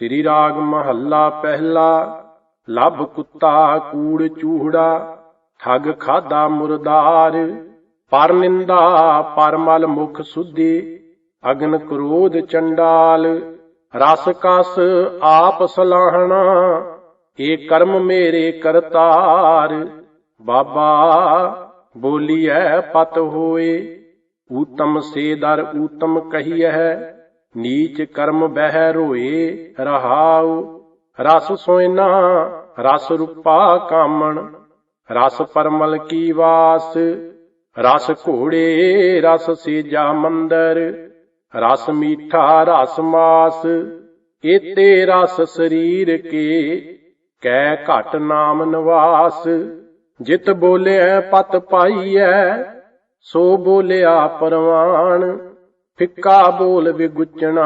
ਸ੍ਰੀ ਰਾਗ ਮਹੱਲਾ ਪਹਿਲਾ, ਲੱਭ ਕੁੱਤਾ ਕੂੜ ਚੂਹੜਾ, ਠੱਗ ਖਾਦਾ ਮੁਰਦਾਰ, ਪਰ ਨਿੰਦਾ ਪਰਮਲ ਮੁਖ ਸੁਧੀ, ਅਗਨ ਕ੍ਰੋਧ ਚੰਡਾਲ, ਰਸ ਕਸ ਆਪ ਸਲਾਹਣਾ ਏ ਕਰਮ ਮੇਰੇ ਕਰਤਾਰ, ਬਾਬਾ ਬੋਲੀਐ ਪਤ ਹੋਏ, ਊਤਮ ਸੇ ਦਰ ਊਤਮ ਕਹੀਐ ਨੀਚ ਕਰਮ ਬਹਿ ਰੋਏ ਰਹਾਉ, ਰਸ ਸੋਇਨਾ, ਰਸ ਰੂਪਾ ਕਾਮਣ, ਰਸ ਪਰਮਲ ਕੀ ਵਾਸ, ਰਸ ਘੋੜੇ, ਰਸ ਸੇਜਾ ਮੰਦਰ, ਰਸ ਮੀਠਾ, ਰਸ ਮਾਸ, ਏਤੇ ਰਸ ਸਰੀਰ ਕੇ, ਕੈ ਘਟ ਨਾਮ ਨਿਵਾਸ, ਜਿਤ ਬੋਲਿਆ ਪਤ ਪਾਈਐ, ਸੋ ਬੋਲਿਆ ਪਰਵਾਨ ਫਿੱਕਾ ਬੋਲ ਵਿਗੁਚਣਾ,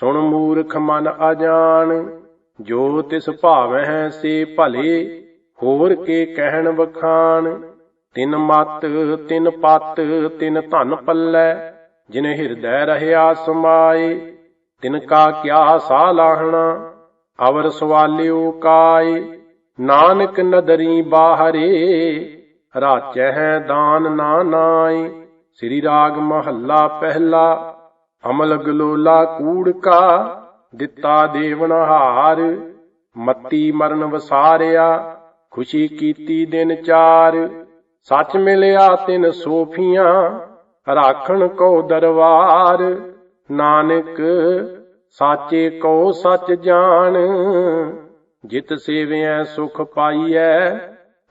ਸੁਣ ਮੂਰਖ ਮਨ ਅਜਾਨ ਜੋ ਤਿਸ ਭਾਵੈ ਸੇ ਭਲੇ, ਹੋਰ ਕੇ ਕਹਿਣ ਵਖਾਣ। ਤਿਨ ਮਤ, ਤਿਨ ਪਤ, ਤਿਨ ਧਨ ਪੱਲੇ, ਜਿਨ ਹਿਰਦੈ ਰਹਿਆ ਸਮਾਏ, ਤਿਨ ਕਾ ਕਿਆ ਸਾ ਲਾਹਣਾ, ਅਵਰ ਸਵਾਲਿਓ ਕਾਏ। ਨਾਨਕ ਨਦਰੀ ਬਾਹਰੇ ਰਾਚੈ ਦਾਨ ਨਾ ਨਾਈ ਸ੍ਰੀ ਰਾਗ ਮਹੱਲਾ ਪਹਿਲਾ, ਅਮਲ ਗਲੋਲਾ ਕੂੜ ਕਾ ਦਿੱਤਾ ਦੇਵਨ ਹਾਰ, ਮੱਤੀ ਮਰਨ ਵਸਾਰਿਆ, ਖੁਸ਼ੀ ਕੀਤੀ ਦਿਨ ਚਾਰ, ਸੱਚ ਮਿਲਿਆ ਤਿਨ ਸੋਫੀਆਂ, ਰਾਖਣ ਕੋ ਦਰਬਾਰ, ਨਾਨਕ ਸਾਚੇ ਕੋ ਸੱਚ ਜਾਣ, ਜਿਤ ਸੇਵਿਐ ਸੁਖ ਪਾਈਐ,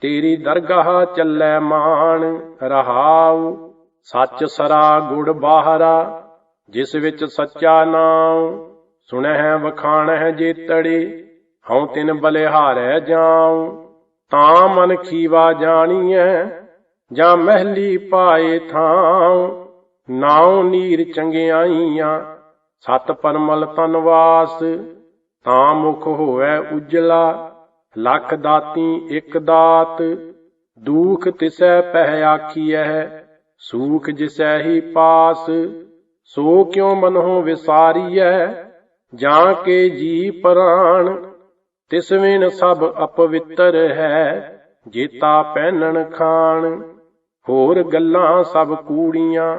ਤੇਰੀ ਦਰਗਾਹ ਚੱਲੈ ਮਾਨ ਰਹਾਉ ਸੱਚ ਸਰਾ ਗੁੜ ਬਾਹਰਾ, ਜਿਸ ਵਿੱਚ ਸੱਚਾ ਨਾਮ ਸੁਣਹਿ ਵਖਾਣਹਿ ਜੇਤੜੇ, ਹਉ ਤਿਨ ਬਲਿਹਾਰੈ ਜਾਉ। ਤਾਂ ਮਨ ਖੀਵਾ ਜਾਣੀਐ, ਜਾਂ ਮਹਿਲੀ ਪਾਏ ਥਾਉ। ਨਾਉ ਨੀਰ ਚੰਗਿਆਈਆਂ, ਸਤ ਪਰਮਲ ਤਨਵਾਸ ਤਾਂ ਮੁਖ ਹੋਵੇ ਉਜਲਾ, ਲੱਖ ਦਾਤੀ ਇੱਕ ਦਾਤ। ਦੂਖ ਤਿਸੈ ਪਹਿ ਆਖੀਐ ਸੂਖ ਜਿਸੈ ਪਾਸ, ਸੋ ਕਿਉ ਮਨਹੁ ਵਿਸਾਰੀਐ? ਜਾਂ ਕੇ ਜੀ ਪ੍ਰਾਣ, ਤਿਸ ਵਿਨ ਸਭ ਅਪਵਿੱਤਰ ਹੈ, ਜੇਤਾ ਪਹਿਨਣ ਖਾਣ। ਹੋਰ ਗੱਲਾਂ ਸਭ ਕੂੜੀਆਂ,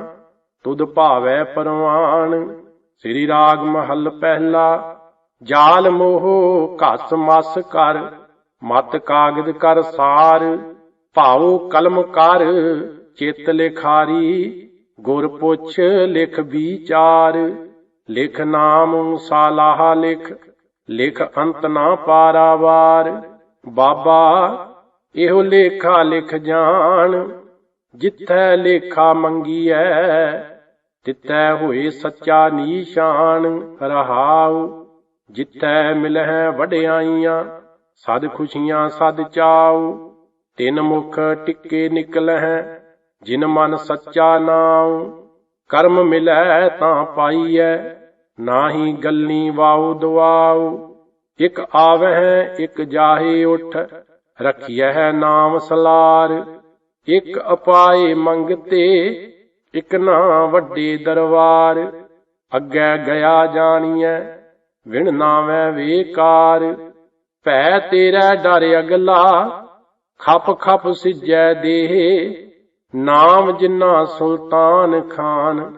ਤੁਧ ਭਾਵੈ ਪਰਵਾਨ ਸ੍ਰੀ ਰਾਗ ਮਹੱਲ ਪਹਿਲਾ, ਜਾਲ ਮੋਹ ਘਸ ਮਸ ਕਰ, ਮਤ ਕਾਗਦ ਕਰ ਸਾਰ, ਭਾਉ ਕਲਮ ਕਰ। ਚਿਤ ਲਿਖਾਰੀ ਗੁਰ ਪੁੱਛ ਲਿਖ ਵਿਚਾਰ, ਲਿਖ ਨਾਮ ਸਾਲਾਹ ਲਿਖ ਲਿਖ ਅੰਤ ਨਾ ਪਾਰਾਵਾਰ। ਬਾਬਾ, ਇਹੋ ਲੇਖਾ ਲਿਖ ਜਾਣ, ਜਿੱਥੈ ਲੇਖਾ ਮੰਗੀਐ, ਤਿੱਥੈ ਹੋਏ ਸੱਚਾ ਨੀਸ਼ਾਨ, ਰਹਾਉ, ਜਿੱਥੈ ਮਿਲਹਿ ਵਡਿਆਈਆਂ, ਸਦ ਖੁਸ਼ੀਆਂ ਸਦ ਚਾਉ, ਤਿੰਨ ਮੁਖ ਟਿੱਕੇ ਨਿਕਲਹਿ ਜਿਨ ਮਨ ਸੱਚਾ ਨਾਉ, ਕਰਮ ਮਿਲੈ ਤਾਂ ਪਾਈਐ, ਨਾਹੀ ਗੱਲੀ ਵਾਉ ਦਵਾਉ ਇਕ ਆਵਹਿ, ਇਕ ਜਾਹੇ ਉਠ, ਰਖਿਐ ਨਾਮ ਸਲਾਰ, ਇਕ ਅਪਾਏ ਮੰਗਤੇ, ਇਕ ਨਾ ਵੱਡੇ ਦਰਬਾਰ, ਅੱਗੇ ਗਿਆ ਜਾਣੀਐ, ਵਿਣ ਨਾਵੇਂ ਵੇਕਾਰ, ਭੈ ਤੇਰਾ ਡਰ ਅਗਲਾ, ਖਪ ਖਪ ਸਿਜੈ ਦੇਹ ਨਾਮ ਜਿਨਾ ਸੁਲਤਾਨ ਖਾਨ,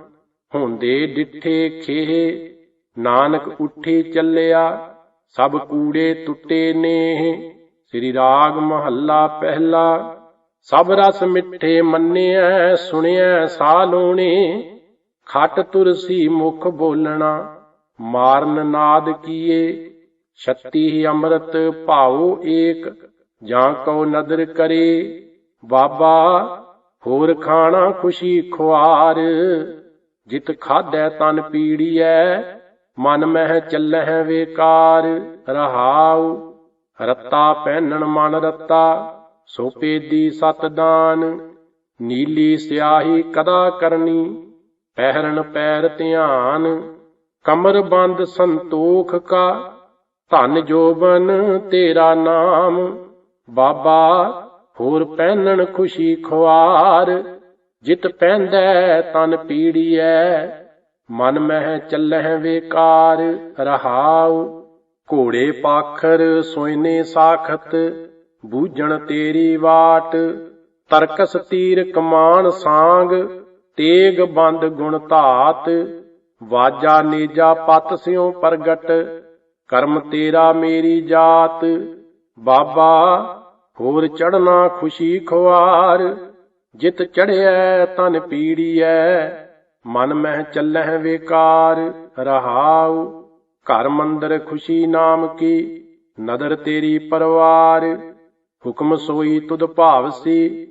ਹੁੰਦੇ ਡਿੱਠੇ ਖੇਹ, ਨਾਨਕ ਉੱਠੇ ਚੱਲਿਆ, ਸਭ ਕੂੜੇ ਟੁੱਟੇ ਨੇ ਸ੍ਰੀ ਰਾਗ ਮਹੱਲਾ ਪਹਿਲਾ, ਸਭ ਰਸ ਮਿੱਠੇ ਮੰਨਿਆ, ਸੁਣਿਆ ਸੁਣਿਐ ਸਾਲੋਣੇ ਖਟ ਤੁਰਸੀ ਮੁਖ ਬੋਲਣਾ, ਮਾਰਨ ਨਾਦ ਕੀਏ, ਛੱਤੀ ਅੰਮ੍ਰਿਤ ਭਾਉ ਏਕ, ਜਾਂ ਕਉ ਨਦਰ ਕਰੇ, ਬਾਬਾ ਹੋਰ ਖਾਣਾ ਖੁਸ਼ੀ ਖੁਆਰ। ਜਿਤ ਖਾਦੈ ਤਨ ਪੀੜੀਐ, ਮਨ ਮਹਿ ਚੱਲਹਿ ਵੇਕਾਰ। ਰਹਾਉ, ਰੱਤਾ ਪਹਿਨਣ ਮਨ ਰੱਤਾ, ਸੋ ਪੇਦੀ ਸਤ ਦਾਨ। ਨੀਲੀ ਸਿਆਹੀ ਕਦਾ ਕਰਨੀ, ਪਹਿਰਨ ਪੈਰ ਧਿਆਨ। ਕਮਰ ਬੰਦ ਸੰਤੋਖ ਕਾ, ਧਨ ਜੋਬਨ ਤੇਰਾ ਨਾਮ। ਬਾਬਾ ਹੋਰ ਪਹਿਨਣ ਖੁਸ਼ੀ ਖੁਆਰ, ਜਿਤ ਪਹਿੰਦੈ ਤਨ ਪੀੜੀਐ। ਮਨ ਮਹਿ ਚੱਲਹਿ ਵੇਕਾਰ, ਰਹਾਉ। ਘੋੜੇ ਪਾਖਰ ਸੋਇਨੇ ਸਾਖਤ, ਬੂਝਣ ਤੇਰੀ ਵਾਟ। ਤਰਕਸ ਤੀਰ ਕਮਾਨ ਸਾੰਗ, ਤੇਗ ਬੰਦ ਗੁਣ ਧਾਤ। ਵਾਜਾ ਨੇਜਾ ਪਤ ਸਿਉ ਪ੍ਰਗਟ, ਕਰਮ ਤੇਰਾ ਮੇਰੀ ਜਾਤ। ਬਾਬਾ ਹੋਰ ਚੜਨਾ ਖੁਸ਼ੀ ਖੁਆਰ, ਜਿਤ ਚੜਿਐ ਤਨ ਪੀੜੀਐ, ਮਨ ਮਹਿ ਚੱਲਹਿ ਵੇਕਾਰ, ਰਹਾਉ, ਘਰ ਮੰਦਰ ਖੁਸ਼ੀ ਨਾਮ ਕੀ, ਨਦਰ ਤੇਰੀ ਪਰਵਾਰ, ਹੁਕਮ ਸੋਈ ਤੁਧ ਭਾਵਸੀ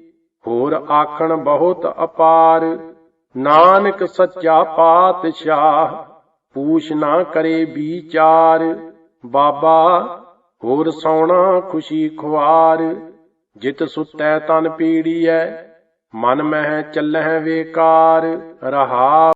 ਹੋਰ ਆਖਣ ਬਹੁਤ ਅਪਾਰ, ਨਾਨਕ ਸੱਚਾ ਪਾਤਸ਼ਾਹ, ਪੂਛ ਨਾ ਕਰੇ ਵਿਚਾਰ ਬਾਬਾ ਹੋਰ ਸੌਣਾ ਖੁਸ਼ੀ ਖੁਆਰ ਜਿਤ ਸੁਤੈ ਤਨ ਪੀੜੀਐ ਮਨ ਮਹਿ ਚੱਲਹਿ ਵੇਕਾਰ ਰਹਾ